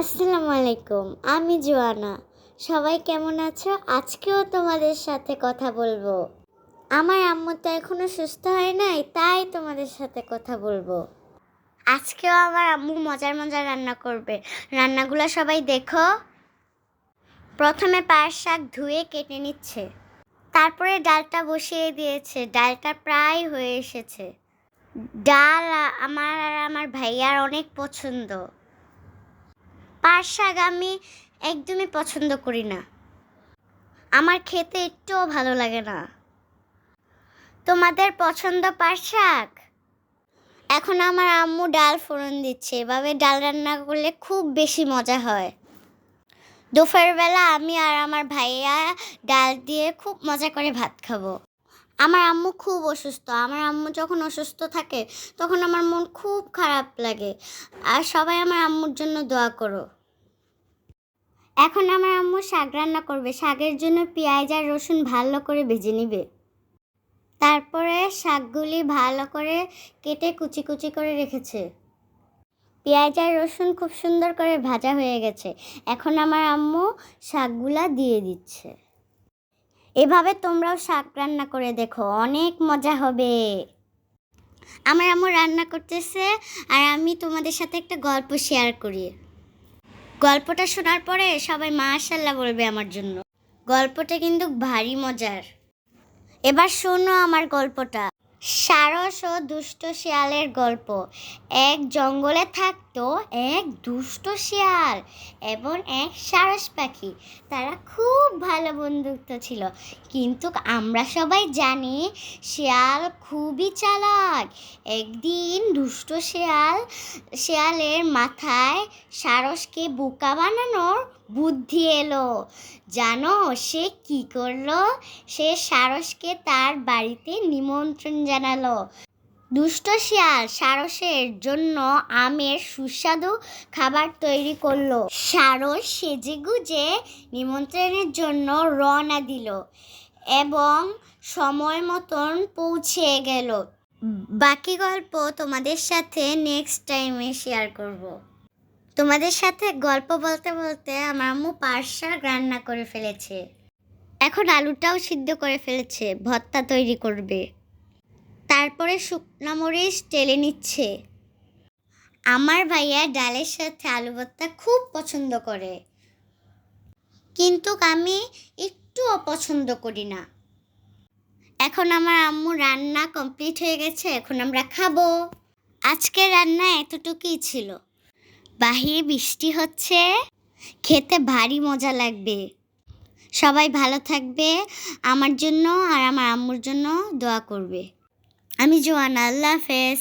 আসসালামু আলাইকুম, আমি জোয়ানা। সবাই কেমন আছো? আজকেও তোমাদের সাথে কথা বলব। আমার আম্মু তো এখনও সুস্থ হয় নাই, তাই তোমাদের সাথে কথা বলব। আজকেও আমার আম্মু মজার মজার রান্না করবে। রান্নাগুলো সবাই দেখো। প্রথমে পায়ের শাক ধুয়ে কেটে নিচ্ছে। তারপরে ডালটা বসিয়ে দিয়েছে। ডালটা প্রায় হয়ে এসেছে। ডাল আমার আর আমার ভাইয়ার অনেক পছন্দ। পাট শাক আমি একদমই পছন্দ করি না। আমার খেতে একটুও ভালো লাগে না। তোমাদের পছন্দ পাট শাক? এখন আমার আম্মু ডাল ফোড়ন দিচ্ছে। এভাবে ডাল রান্না করলে খুব বেশি মজা হয়। দুপুরবেলা আমি আর আমার ভাইয়া ডাল দিয়ে খুব মজা করে ভাত খাব। আমার আম্মু খুব অসুস্থ। আমার আম্মু যখন অসুস্থ থাকে, তখন আমার মন খুব খারাপ লাগে। আর সবাই আমার আম্মুর জন্য দোয়া করো। এখন আমার আম্মু শাক রান্না করবে। শাকের জন্য পেঁয়াজ আর রসুন ভালো করে ভেজে নিবে। তারপরে শাকগুলি ভালো করে কেটে কুচি কুচি করে রেখেছে। পেঁয়াজ আর রসুন খুব সুন্দর করে ভাজা হয়ে গেছে। এখন আমার আম্মু শাকগুলা দিয়ে দিচ্ছে। এভাবে তোমরাও শাক রান্না করে দেখো, অনেক মজা হবে। আমার আম্মু রান্না করতেছে আর আমি তোমাদের সাথে একটা গল্প শেয়ার করি। গল্পটা শোনার পরে সবাই মাশাল্লাহ বলবে আমার জন্য। গল্পটা কিন্তু ভারী মজার। এবার শোনো আমার গল্পটা। সারস ও দুষ্ট শিয়ালের গল্প। এক জঙ্গলে থাকতো এক দুষ্ট শিয়াল এবং এক সারস পাখি। তারা খুব ভালো বন্ধুত্ব ছিল। কিন্তু আমরা সবাই জানি শিয়াল খুবই চালাক। একদিন দুষ্ট শিয়াল, শিয়ালের মাথায় সারসকে বোকা বানানোর বুদ্ধি এলো। জানো সে কি করল? সে সারসকে তার বাড়িতে নিমন্ত্রণ জানালো। দুষ্ট শিয়াল সারসের জন্য আমের সুস্বাদু খাবার তৈরি করল। সারস সেজে গুজে নিমন্ত্রণের জন্য রওনা দিল এবং সময় মতন পৌঁছে গেল। বাকি গল্প তোমাদের সাথে নেক্সট টাইমে শেয়ার করব। তোমাদের সাথে গল্প বলতে বলতে আমার আম্মু শাক রান্না করে ফেলেছে। এখন আলুটাও সিদ্ধ করে ফেলেছে, ভর্তা তৈরি করবে। তারপরে শুকনো মরিচ টেলে নিচ্ছে। আমার ভাইয়া ডালের সাথে আলু ভর্তা খুব পছন্দ করে। কিন্তু আমি একটু অপছন্দ করি না। এখন আমার আম্মু রান্না কমপ্লিট হয়ে গেছে, এখন আমরা খাব। আজকে রান্না এতটুকুই ছিল। বাহিরে বৃষ্টি হচ্ছে, খেতে ভারী মজা লাগবে। সবাই ভালো থাকবে, আমার জন্য আর আমার আম্মুর জন্য দোয়া করবে। আমি জোয়ান আল্লাহ হাফেজ।